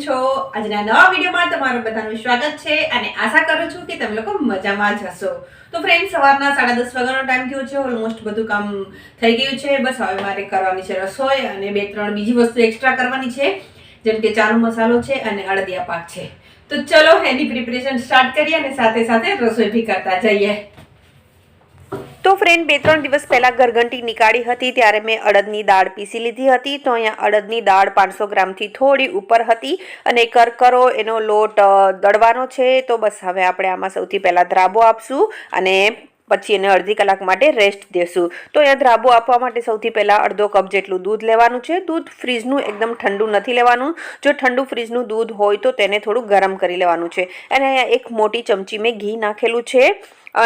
છો? આજના નવા વિડીયોમાં તમારું બધાનું સ્વાગત છે અને આશા કરું છું કે તમે લોકો મજામાં જ હશો. તો ફ્રેન્ડ સવારના સાડા દસ વાગ્યાનો ટાઈમ થયો છે. ઓલમોસ્ટ બધું કામ થઈ ગયું છે. બસ હવે મારે કરવાની છે રસોઈ અને બે ત્રણ બીજી વસ્તુ એક્સ્ટ્રા કરવાની છે. જેમ કે ચાનો મસાલો છે અને અડદિયા પાક છે. તો ચલો, એની પ્રિપરેશન સ્ટાર્ટ કરીએ અને સાથે સાથે રસોઈ બી કરતા જઈએ. તો ફ્રેન્ડ બે ત્રણ દિવસ પહેલાં ઘરઘંટી નીકાળી હતી, ત્યારે મેં અડદની દાળ પીસી લીધી હતી. તો અહીંયા અડદની દાળ પાંચસો ગ્રામથી થોડી ઉપર હતી અને કરકરો એનો લોટ દળવાનો છે. તો બસ હવે આપણે આમાં સૌથી પહેલાં ધ્રાબો આપશું અને પછી એને અડધી કલાક માટે રેસ્ટ દેશું. તો અહીંયા દ્રાબો આપવા માટે સૌથી પહેલાં અડધો કપ જેટલું દૂધ લેવાનું છે. દૂધ ફ્રીજનું એકદમ ઠંડુ નથી લેવાનું. જો ઠંડુ ફ્રીજનું દૂધ હોય તો તેને થોડું ગરમ કરી લેવાનું છે. અને અહીંયા એક મોટી ચમચી મેં ઘી નાખેલું છે.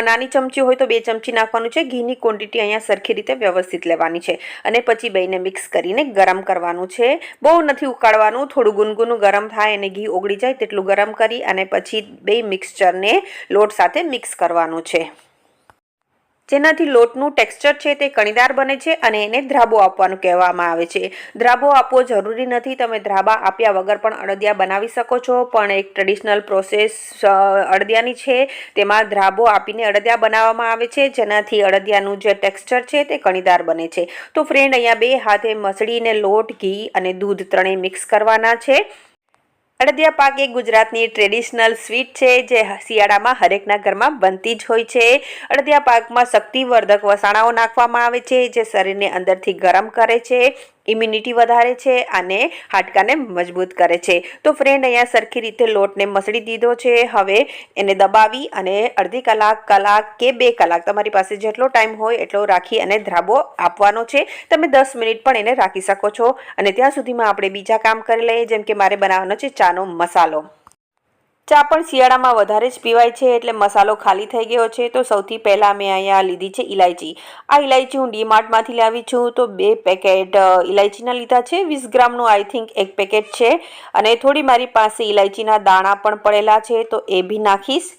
નાની ચમચી હોય તો બે ચમચી નાખવાનું છે. ઘીની ક્વોન્ટિટી અહીંયા સરખી રીતે વ્યવસ્થિત લેવાની છે. અને પછી બેને મિક્સ કરીને ગરમ કરવાનું છે. બહુ નથી ઉકાળવાનું. થોડું ગુનગુનું ગરમ થાય અને ઘી ઓગળી જાય તેટલું ગરમ કરી અને પછી બે મિક્સચરને લોટ સાથે મિક્સ કરવાનું છે. જેનાથી લોટનું ટેક્સચર છે તે કણીદાર બને છે અને એને ધ્રાબો આપવાનું કહેવામાં આવે છે. ધ્રાબો આપવો જરૂરી નથી, તમે ધ્રાબા આપ્યા વગર પણ અડદિયા બનાવી શકો છો, પણ એક ટ્રેડિશનલ પ્રોસેસ અડદિયાની છે, તેમાં ધ્રાબો આપીને અડદિયા બનાવવામાં આવે છે, જેનાથી અડદિયાનું જે ટેક્સચર છે તે કણીદાર બને છે. તો ફ્રેન્ડ અહીંયા બે હાથે મસળીને લોટ, ઘી અને દૂધ ત્રણેય મિક્સ કરવાના છે. અડદિયા પાક એ ગુજરાતની ટ્રેડિશનલ સ્વીટ છે, જે શિયાળામાં હરેકના ઘરમાં બનતી જ હોય છે. અડદિયા પાકમાં શક્તિવર્ધક વસાણાઓ નાખવામાં આવે છે, જે શરીરને અંદરથી ગરમ કરે છે. ઇમ્યુનિટી વધારે છે અને હાડકાને મજબૂત કરે છે. તો ફ્રેન્ડ અહીંયા સરખી રીતે લોટને મસળી દીધો છે. હવે એને દબાવી અને અડધી કલાક કલાક કે બે કલાક તમારી પાસે જેટલો ટાઈમ હોય એટલો રાખી અને ધ્રાબો આપવાનો છે. તમે દસ મિનિટ પણ એને રાખી શકો છો. અને ત્યાં સુધીમાં આપણે બીજા કામ કરી લઈએ, જેમ કે મારે બનાવવાનો છે ચાનો મસાલો. ચા પણ શિયાળામાં વધારે જ પીવાય છે એટલે મસાલો ખાલી થઈ ગયો છે. તો સૌથી પહેલાં મેં અહીંયા લીધી છે ઇલાયચી આ ઇલાયચી હું ડીમાર્ટમાંથી લાવી છું. તો બે પેકેટ ઇલાયચીના લીધા છે. વીસ ગ્રામનું આઈ થિંક એક પેકેટ છે. અને થોડી મારી પાસે ઇલાયચીના દાણા પણ પડેલા છે. તો એ બી નાખીશ.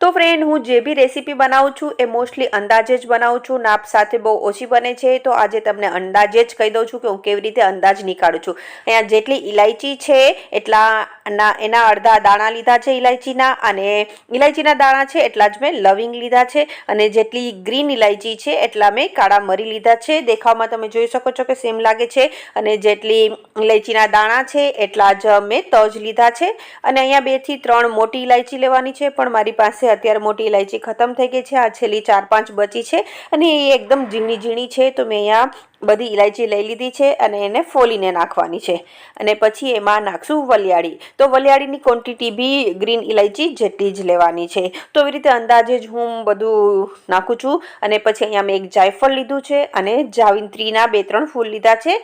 તો ફ્રેન્ડ હું જે બી રેસીપી બનાવું છું, એ મોસ્ટલી અંદાજે જ બનાવું છું. નાપ સાથે બહુ ઓછી બને છે. તો આજે તમને અંદાજે જ કહી દઉં છું કે હું કેવી રીતે અંદાજ નીકાળું છું. અહીંયા જેટલી ઇલાયચી છે, એટલા ના, એના અડધા દાણા લીધા છે ઇલાયચીના અને ઇલાયચીના દાણા છે, એટલા જ મેં લવિંગ લીધા છે. અને જેટલી ગ્રીન ઇલાયચી છે, એટલા મેં કાળા મરી લીધા છે. દેખાવમાં તમે જોઈ શકો છો કે સેમ લાગે છે. અને જેટલી ઇલાયચીના દાણા છે, એટલા જ મેં તજ લીધા છે. અને અહીંયા બેથી ત્રણ મોટી ઇલાયચી લેવાની છે, પણ મારી પાસે અત્યારે મોટી ઇલાયચી ખતમ થઈ ગઈ છે. આ છેલ્લી ચાર પાંચ બચી છે અને એ એકદમ ઝીણી ઝીણી છે. તો મેં અહીંયા બધી ઇલાયચી લઈ લીધી છે અને એને ફોલીને નાખવાની છે. અને પછી એમાં નાખશું વલિયાળી. તો વલિયાળીની ક્વોન્ટિટી બી ગ્રીન ઇલાયચી જેટલી જ લેવાની છે. તો એવી રીતે અંદાજે જ હું બધું નાખું છું. અને પછી અહીંયા મેં એક જાયફળ લીધું છે અને જાવિત્રીના બે ત્રણ ફૂલ લીધા છે.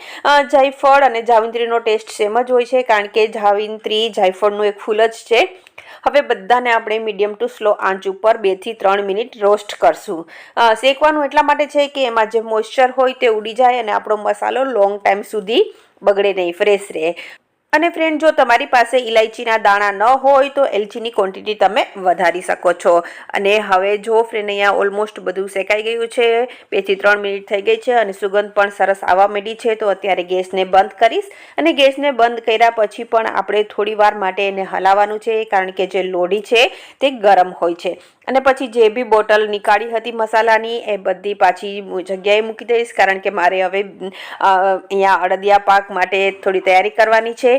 જાયફળ અને જાવિત્રીનો ટેસ્ટ સેમ જ હોય છે. કારણ કે જાવિત્રી જાયફળનું એક ફૂલ જ છે. હવે બધાને આપણે મીડિયમ ટુ સ્લો આંચ ઉપર બેથી ત્રણ મિનિટ રોસ્ટ કરશું. શેકવાનું એટલા માટે છે કે એમાં જે મોઇશ્ચર હોય તે ઉડી જાય અને આપણો મસાલો લોંગ ટાઈમ સુધી બગડે નહીં, ફ્રેશ રહે. અને ફ્રેન્ડ જો તમારી પાસે ઇલાયચીના દાણા ન હોય, તો એલચીની ક્વોન્ટિટી તમે વધારી શકો છો. અને હવે જો ફ્રેન્ડ અહીંયા ઓલમોસ્ટ બધું શેકાઈ ગયું છે બેથી ત્રણ મિનિટ થઈ ગઈ છે અને સુગંધ પણ સરસ આવવા માંડી છે, તો અત્યારે ગેસને બંધ કરીશ. અને ગેસને બંધ કર્યા પછી પણ આપણે થોડી વાર માટે એને હલાવવાનું છે, કારણ કે જે લોઢી છે તે ગરમ હોય છે. અને પછી જે બી બોટલ નીકાળી હતી મસાલાની, એ બધી પાછી જગ્યાએ મૂકી દઈશ, કારણ કે મારે હવે અહીંયા અડદિયા પાક માટે થોડી તૈયારી કરવાની છે.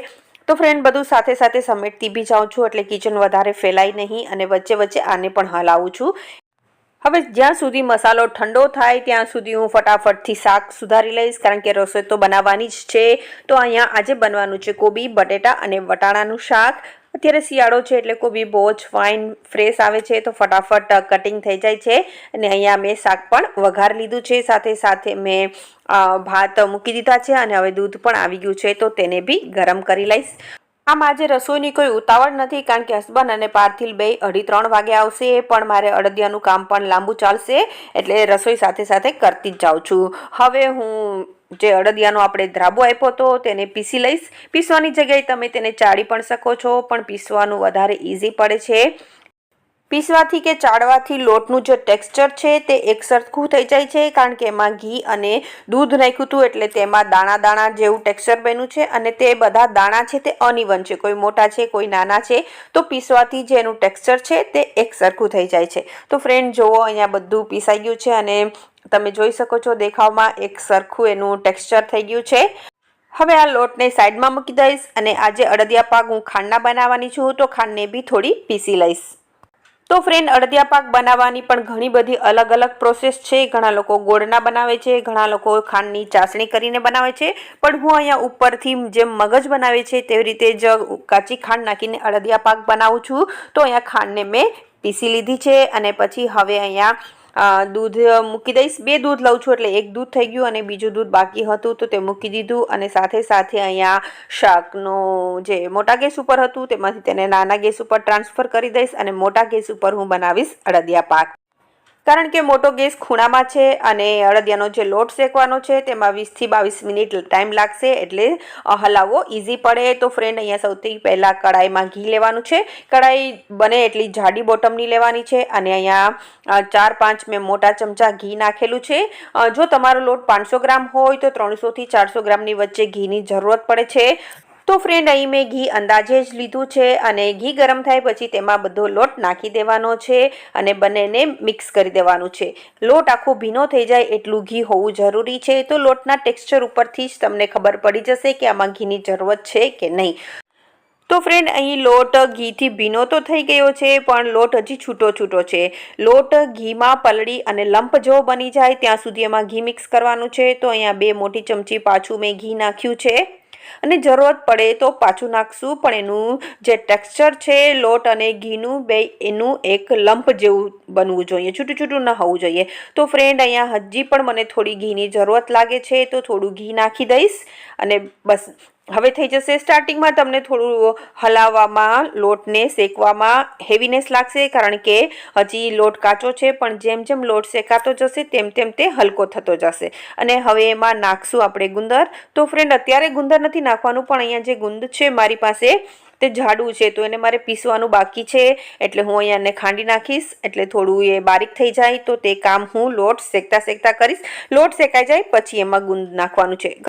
તો ફ્રેન્ડ બધું સાથે સાથે સમેટતી બી જાઉં છું, એટલે કિચન વધારે ફેલાય નહીં, અને વચ્ચે વચ્ચે આને પણ હલાવું છું. હવે જ્યાં સુધી મસાલો ઠંડો થાય, ત્યાં સુધી હું ફટાફટથી શાક સુધારી લઈશ, કારણ કે રસોઈ તો બનાવવાની જ છે. તો અહીંયા આજે બનવાનું છે કોબી, બટેટા અને વટાણાનું શાક. અત્યારે શિયાળો છે એટલે કોબી બહુ જ ફાઇન, ફ્રેશ આવે છે તો ફટાફટ કટિંગ થઈ જાય છે. અને અહીંયા મેં શાક પણ વઘાર લીધું છે. સાથે સાથે મેં ભાત મૂકી દીધા છે અને હવે દૂધ પણ આવી ગયું છે તો તેને બી ગરમ કરી લઈશ. આમ આજે રસોઈની કોઈ ઉતાવળ નથી કારણ કે હસબન્ડ અને પાર્થિલ બે અઢી ત્રણ વાગે આવશે, પણ મારે અડદિયાનું કામ પણ લાંબુ ચાલશે, એટલે રસોઈ સાથે સાથે કરતી જ જાઉં છું. હવે હું જે અડદિયાનો આપણે ધ્રાબો આપ્યો હતો તેને પીસી લઈશ. પીસવાની જગ્યાએ તમે તેને ચાળી પણ શકો છો, પણ પીસવાનું વધારે ઇઝી પડે છે. પીસવાથી કે ચાળવાથી લોટનું જે ટેક્સચર છે તે એક સરખું થઈ જાય છે, કારણ કે એમાં ઘી અને દૂધ નાખ્યું હતું એટલે તેમાં દાણા દાણા જેવું ટેક્સચર બન્યું છે અને તે બધા દાણા છે તે અનઇવન છે. કોઈ મોટા છે, કોઈ નાના છે, તો પીસવાથી જે એનું ટેક્સચર છે તે એક સરખું થઈ જાય છે. તો ફ્રેન્ડ જુઓ અહીંયા બધું પીસાઈ ગયું છે અને તમે જોઈ શકો છો દેખાવમાં એક સરખું એનું ટેક્સચર થઈ ગયું છે. હવે આ લોટને સાઈડમાં મૂકી દઈશ અને આજે અડદિયા પાક હું ખાંડના બનાવવાની છું, તો ખાંડને બી થોડી પીસી લઈશ. તો ફ્રેન્ડ અડદિયા પાક બનાવવાની પણ ઘણી બધી અલગ અલગ પ્રોસેસ છે. ઘણા લોકો ગોળના બનાવે છે, ઘણા લોકો ખાંડની ચાસણી કરીને બનાવે છે. પણ હું અહીંયા ઉપરથી જેમ મગજ બનાવે છે તેવી રીતે જ કાચી ખાંડ નાખીને અડદિયા પાક બનાવું છું. તો અહીંયા ખાંડને મેં પીસી લીધી છે અને પછી હવે અહીંયા દૂધ મૂકી દઈશ. બે દૂધ લઉં છું એટલે એક દૂધ થઈ ગયું અને બીજું દૂધ બાકી હતું તો તે મૂકી દીધું અને સાથે સાથે અહીંયા શાકનો જે મોટા ગેસ ઉપર હતું તેમાંથી તેને નાના ગેસ ઉપર ટ્રાન્સફર કરી દઈશ અને મોટા ગેસ ઉપર હું બનાવીશ અડદિયા પાક. કારણ કે મોટો ગેસ ખૂણામાં છે અને અડદિયાનો જે લોટ શેકવાનો છે, તેમાં વીસથી બાવીસ મિનિટ ટાઈમ લાગશે એટલે હલાવવો ઇઝી પડે. તો ફ્રેન્ડ અહીંયા સૌથી પહેલાં કડાઈમાં ઘી લેવાનું છે. કડાઈ બને એટલી જાડી બોટમની લેવાની છે અને અહીંયા ચાર પાંચ મેં મોટા ચમચા ઘી નાખેલું છે. જો તમારો લોટ પાંચસો ગ્રામ હોય તો ત્રણસોથી ચારસો ગ્રામની વચ્ચે ઘીની જરૂરત પડે છે. તો ફ્રેન્ડ અહીં મેં ઘી અંદાજે જ લીધું છે અને ઘી ગરમ થાય પછી તેમાં બધો લોટ નાખી દેવાનો છે અને બંનેને મિક્સ કરી દેવાનું છે. લોટ આખો ભીનો થઈ જાય એટલું ઘી હોવું જરૂરી છે. તો લોટના ટેક્સચર ઉપરથી જ તમને ખબર પડી જશે કે આમાં ઘીની જરૂરત છે કે નહીં. તો ફ્રેન્ડ અહીં લોટ ઘીથી ભીનો તો થઈ ગયો છે, પણ લોટ હજી છૂટો છૂટો છે. લોટ ઘીમાં પલળી અને લંપ જેવો બની જાય, ત્યાં સુધી એમાં ઘી મિક્સ કરવાનું છે. તો અહીંયા બે મોટી ચમચી પાછું મેં ઘી નાખ્યું છે. અને જરૂરત પડે તો પાછું નાખશું. પણ એનું જે ટેક્સચર છે, લોટ અને ઘીનું બે, એનું એક લંપ જેવું બનવું જોઈએ. છૂટું છૂટું ન હોવું જોઈએ. તો ફ્રેન્ડ અહીંયા હજી પણ મને થોડી ઘીની જરૂરત લાગે છે. તો થોડું ઘી નાખી દઈશ અને બસ હવે થઈ જશે સ્ટાર્ટિંગમાં તમને થોડું હલાવવામાં, લોટને શેકવામાં હેવીનેસ લાગશે, કારણ કે હજી લોટ કાચો છે, પણ જેમ જેમ લોટ શેકાતો જશે, તેમ તેમ તે હલકો થતો જશે. અને હવે એમાં નાખશું આપણે ગુંદર. તો ફ્રેન્ડ અત્યારે ગુંદર નથી નાખવાનું, પણ અહીંયા જે ગુંદ છે મારી પાસે, તે જાડું છે, તો એને મારે પીસવાનું બાકી છે. એટલે હું અહીંયા એને ખાંડી નાખીશ, એટલે થોડું એ બારીક થઈ જાય, તો તે કામ હું લોટ શેકતા શેકતા કરીશ. લોટ શેકાઈ જાય, પછી એમાં ગુંદ નાખવાનું છે.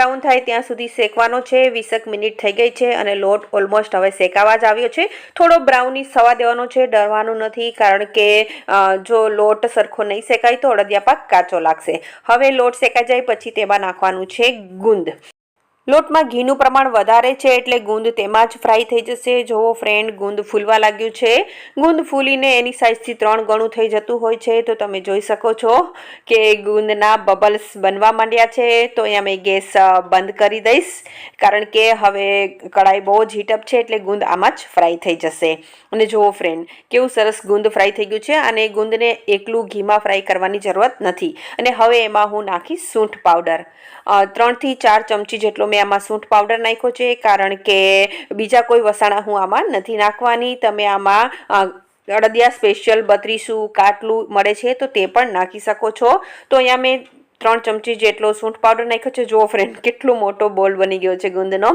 બ્રાઉન થાય ત્યાં સુધી શેકવાનો છે. વીસેક મિનિટ થઈ ગઈ છે અને લોટ ઓલમોસ્ટ હવે શેકાવા જ આવ્યો છે. થોડો બ્રાઉની સવા દેવાનો છે. ડરવાનું નથી કારણ કે જો લોટ સરખો નહીં શેકાય તો અડદિયા પાક કાચો લાગશે. હવે લોટ શેકાઈ જાય પછી તેમાં નાખવાનું છે ગુંદ. લોટમાં ઘીનું પ્રમાણ વધારે છે એટલે ગુંદ તેમાં જ ફ્રાય થઈ જશે. જોવો ફ્રેન્ડ ગુંદ ફૂલવા લાગ્યું છે. ગુંદ ફૂલીને એની સાઇઝથી ત્રણ ગણું થઈ જતું હોય છે. તો તમે જોઈ શકો છો કે ગુંદના બબલ્સ બનવા માંડ્યા છે. તો અહીંયા મેં ગેસ બંધ કરી દઈશ. કારણ કે હવે કઢાઈ બહુ જ હીટઅપ છે એટલે ગુંદ આમાં જ ફ્રાય થઈ જશે. અને જુઓ ફ્રેન્ડ કેવું સરસ ગુંદ ફ્રાય થઈ ગયું છે અને ગુંદને એકલું ઘીમાં ફ્રાય કરવાની જરૂરત નથી. અને હવે એમાં હું નાખીશ સૂંઠ પાવડર ત્રણથી ચાર ચમચી જેટલો મેં આમાં સૂંઠ પાવડર નાખ્યો છે, કારણ કે બીજા કોઈ વસાણા હું આમાં નથી નાખવાની. તમે આમાં અડદિયા સ્પેશિયલ બત્રીસું, કાટલું મળે છે તો તે પણ નાખી શકો છો. તો અહીંયા મેં ત્રણ ચમચી જેટલો સૂંઠ પાવડર નાખ્યો છે. જુઓ ફ્રેન્ડ કેટલો મોટો બોલ બની ગયો છે ગુંદનો.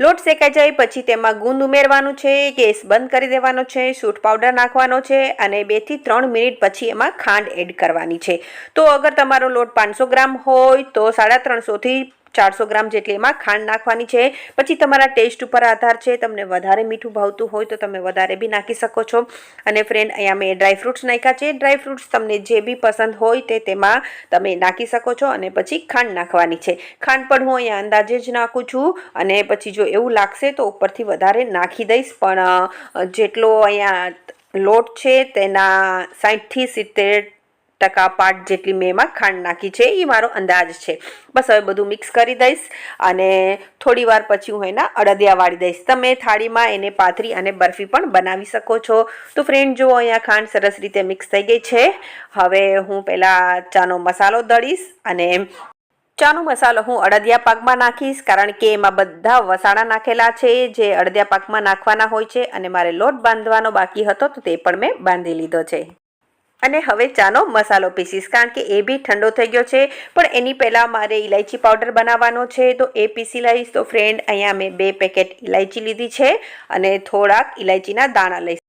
લોટ શેકાઈ જાય, પછી તેમાં ગુંદ ઉમેરવાનું છે, ગેસ બંધ કરી દેવાનો છે સૂટ પાવડર નાખવાનો છે અને બેથી ત્રણ મિનિટ પછી એમાં ખાંડ એડ કરવાની છે. તો અગર તમારો લોટ પાંચસો ગ્રામ હોય તો સાડા ત્રણસોથી ચારસો ગ્રામ જેટલી એમાં ખાંડ નાખવાની છે. પછી તમારા ટેસ્ટ ઉપર આધાર છે. તમને વધારે મીઠું ભાવતું હોય તો તમે વધારે બી નાખી શકો છો. અને ફ્રેન્ડ અહીંયા મેં ડ્રાય ફ્રૂટ્સ નાખ્યા છે. ડ્રાયફ્રૂટ્સ તમને જે બી પસંદ હોય તે તેમાં તમે નાખી શકો છો અને પછી ખાંડ નાખવાની છે. ખાંડ પણ હું અહીંયા અંદાજે જ નાખું છું અને પછી જો એવું લાગશે તો ઉપરથી વધારે નાખી દઈશ. પણ જેટલો અહીંયા લોટ છે તેના સાઠથી સિત્તેર ટકા પાટ જેટલી મેં એમાં ખાંડ નાખી છે એ મારો અંદાજ છે. બસ હવે બધું મિક્સ કરી દઈશ અને થોડી વાર પછી હું એના અડદિયા વાળી દઈશ. તમે થાળીમાં એને પાથરી અને બરફી પણ બનાવી શકો છો. તો ફ્રેન્ડ જુઓ અહીંયા ખાંડ સરસ રીતે મિક્સ થઈ ગઈ છે. હવે હું પહેલાં ચાનો મસાલો દળીશ અને ચાનો મસાલો હું અડદિયા પાકમાં નાખીશ, કારણ કે એમાં બધા વસાણા નાખેલા છે, જે અડદિયા પાકમાં નાખવાના હોય છે અને મારે લોટ બાંધવાનો બાકી હતો, તો તે પણ મેં બાંધી લીધો છે. અને હવે ચાનો મસાલો પીસીશ, કારણ કે એ બી ઠંડો થઈ ગયો છે. પણ એની પહેલાં મારે ઇલાયચી પાવડર બનાવવાનો છે, તો એ પીસી લઈશ. તો ફ્રેન્ડ અહીંયા મેં બે પેકેટ ઇલાયચી લીધી છે અને થોડાક ઇલાયચીના દાણા લઈશ.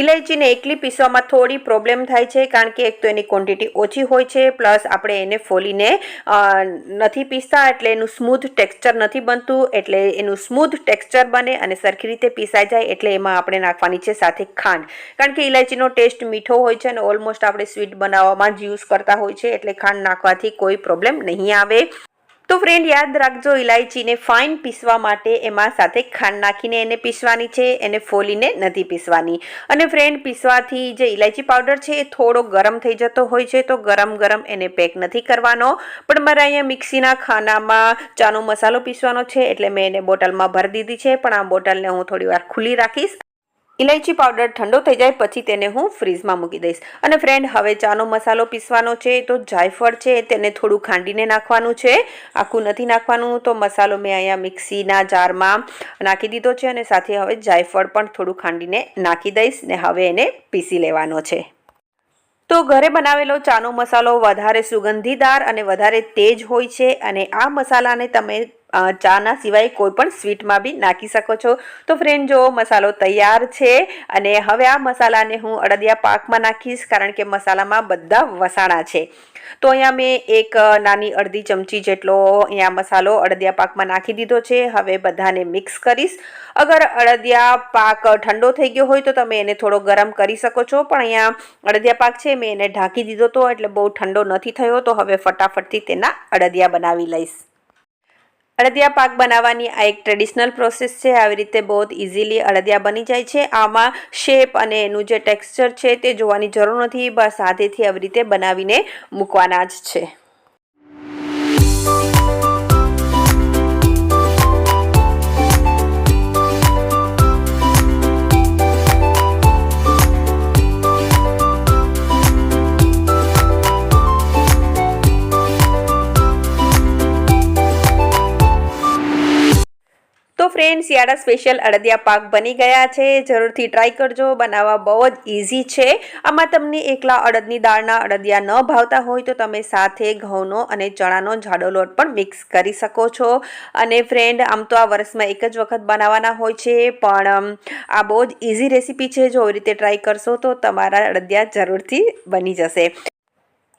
ઇલાયચીને એકલી પીસવામાં થોડી પ્રોબ્લેમ થાય છે, કારણ કે એક તો એની ક્વોન્ટિટી ઓછી હોય છે પ્લસ આપણે એને ફોલીને નથી પીસતા, એટલે એનું સ્મૂથ ટેક્સચર નથી બનતું, એટલે એનું સ્મૂથ ટેક્સચર બને અને સરખી રીતે પીસાઈ જાય, એટલે એમાં આપણે નાખવાની છે સાથે ખાંડ. કારણ કે ઇલાયચીનો ટેસ્ટ મીઠો હોય છે અને ઓલમોસ્ટ આપણે સ્વીટ બનાવવામાં જ યુઝ કરતા હોય છે, એટલે ખાંડ નાખવાથી કોઈ પ્રોબ્લેમ નહીં આવે. તો ફ્રેન્ડ યાદ રાખજો ઇલાયચીને ફાઇન પીસવા માટે એમાં સાથે ખાંડ નાખીને એને પીસવાની છે, એને ફોલીને નથી પીસવાની. અને ફ્રેન્ડ પીસવાથી જે ઇલાયચી પાવડર છે એ થોડો ગરમ થઈ જતો હોય છે, તો ગરમ ગરમ એને પેક નથી કરવાનો. પણ મારે અહીંયા મિક્સીના ખાનામાં ચાનો મસાલો પીસવાનો છે, એટલે મેં એને બોટલમાં ભરી દીધી છે, પણ આ બોટલને હું થોડી વાર ખુલ્લી રાખીશ. ઇલાયચી પાવડર ઠંડો થઈ જાય પછી તેને હું ફ્રીઝમાં મૂકી દઈશ. અને ફ્રેન્ડ હવે ચાનો મસાલો પીસવાનો છે તો જાયફળ છે, તેને થોડું ખાંડીને નાખવાનું છે. આખું નથી નાખવાનું, તો મસાલો મેં અહીંયા મિક્સીના જારમાં નાખી દીધો છે અને સાથે હવે જાયફળ પણ થોડું ખાંડીને નાખી દઈશ ને હવે એને પીસી લેવાનો છે. તો ઘરે બનાવેલો ચાનો મસાલો વધારે સુગંધીદાર અને વધારે તેજ હોય છે અને આ મસાલાને તમે ચાના સિવાય કોઈ પણ સ્વીટમાં બી નાખી શકો છો. તો ફ્રેન્ડ જો મસાલો તૈયાર છે અને હવે આ મસાલાને હું અડદિયા પાકમાં નાખીશ કારણ કે મસાલામાં બધા વસાણા છે. તો અહીંયા મેં એક નાની અડધી ચમચી જેટલો અહીંયા મસાલો અડદિયા પાકમાં નાખી દીધો છે. હવે બધાને મિક્સ કરીશ. અગર અડદિયા પાક ઠંડો થઈ ગયો હોય તો તમે એને થોડો ગરમ કરી શકો છો. પણ અહીંયા અડદિયા પાક છે મેં એને ઢાંકી દીધો તો એટલે બહુ ઠંડો નથી થયો. તો હવે ફટાફટથી તેના અડદિયા બનાવી લઈશ. અડદિયા પાક બનાવવાની આ એક ટ્રેડિશનલ પ્રોસેસ છે. આવી રીતે બહુ જ ઇઝીલી અડદિયા બની જાય છે. આમાં શેપ અને એનું જે ટેક્સચર છે તે જોવાની જરૂર નથી. બસ હાથેથી આવી રીતે બનાવીને મૂકવાના જ છે. ફ્રેન્ડ, શિયાળા સ્પેશિયલ અડદિયા પાક બની ગયા છે. જરૂરથી ટ્રાય કરજો, બનાવવા બહુ જ ઇઝી છે. આમાં તમને એકલા અડદની દાળના અડદિયા ન ભાવતા હોય તો તમે સાથે ઘઉંનો અને ચણાનો જાડો લોટ પણ મિક્સ કરી શકો છો. અને ફ્રેન્ડ આમ તો આ વર્ષમાં એક જ વખત બનાવવાના હોય છે, પણ આ બહુ જ ઇઝી રેસીપી છે. જો આવી રીતે ટ્રાય કરશો તો તમારા અડદિયા જરૂરથી બની જશે.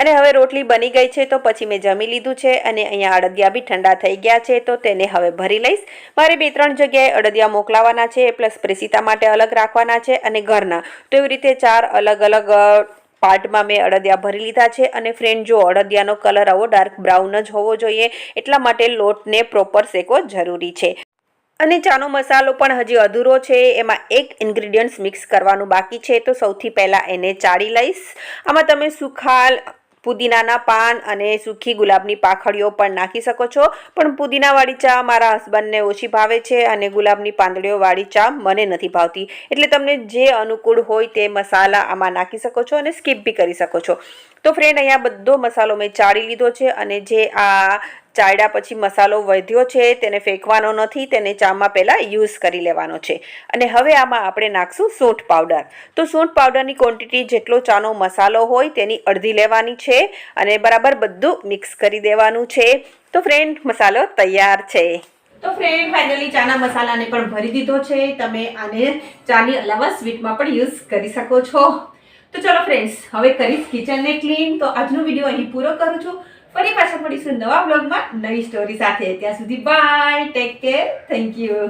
અને હવે રોટલી બની ગઈ છે તો પછી મેં જમી લીધું છે અને અહીંયા અડદિયા બી ઠંડા થઈ ગયા છે તો તેને હવે ભરી લઈશ. મારે બે ત્રણ જગ્યાએ અડદિયા મોકલાવાના છે પ્લસ પ્રેસિતા માટે અલગ રાખવાના છે અને ઘરના. તો એવી રીતે ચાર અલગ અલગ પાર્ટમાં મેં અડદિયા ભરી લીધા છે અને ફ્રેન્ડ જો અડદિયાનો કલર આવો ડાર્ક બ્રાઉન જ હોવો જોઈએ એટલા માટે લોટને પ્રોપર શેકો જરૂરી છે. અને ચાનો મસાલો પણ હજી અધૂરો છે, એમાં એક ઇન્ગ્રીડિયન્ટ્સ મિક્સ કરવાનું બાકી છે તો સૌથી પહેલાં એને ચાળી લઈશ. આમાં તમે સુખાલ પુદીનાના પાન અને સૂકી ગુલાબની પાખડીઓ પણ નાખી શકો છો. પણ પુદીનાવાળી ચા મારા હસબન્ડને ઓછી ભાવે છે અને ગુલાબની પાંદડીઓવાળી ચા મને નથી ભાવતી. એટલે તમને જે અનુકૂળ હોય તે મસાલા આમાં નાખી શકો છો અને સ્કીપ બી કરી શકો છો. તો ફ્રેન્ડ અહીંયા બધો મસાલો મેં ચાળી લીધો છે અને જે આ ચાળ્યા પછી મસાલો વધ્યો છે, તેને ફેંકવાનો નથી, તેને ચામાં પહેલાં યુઝ કરી લેવાનો છે. અને હવે આમાં આપણે નાખશું સૂંઠ પાવડર. તો સૂંઠ પાવડરની ક્વોન્ટિટી જેટલો ચાનો મસાલો હોય તેની અડધી લેવાની છે અને બરાબર બધું મિક્સ કરી દેવાનું છે. તો ફ્રેન્ડ મસાલો તૈયાર છે. તો ફ્રેન્ડ ફાઇનલી ચાના મસાલાને પણ ભરી દીધો છે. તમે આને ચાની અલાવા સ્વીટમાં પણ યુઝ કરી શકો છો. તો ચલો ફ્રેન્ડ્સ હવે કરીશ કિચનને ક્લીન તો આજનો વીડિયો અહીં પૂરો કરું છું. ફરી પાછા મળીશું નવા બ્લોગમાં નવી સ્ટોરી સાથે. ત્યાં સુધી bye take care thank you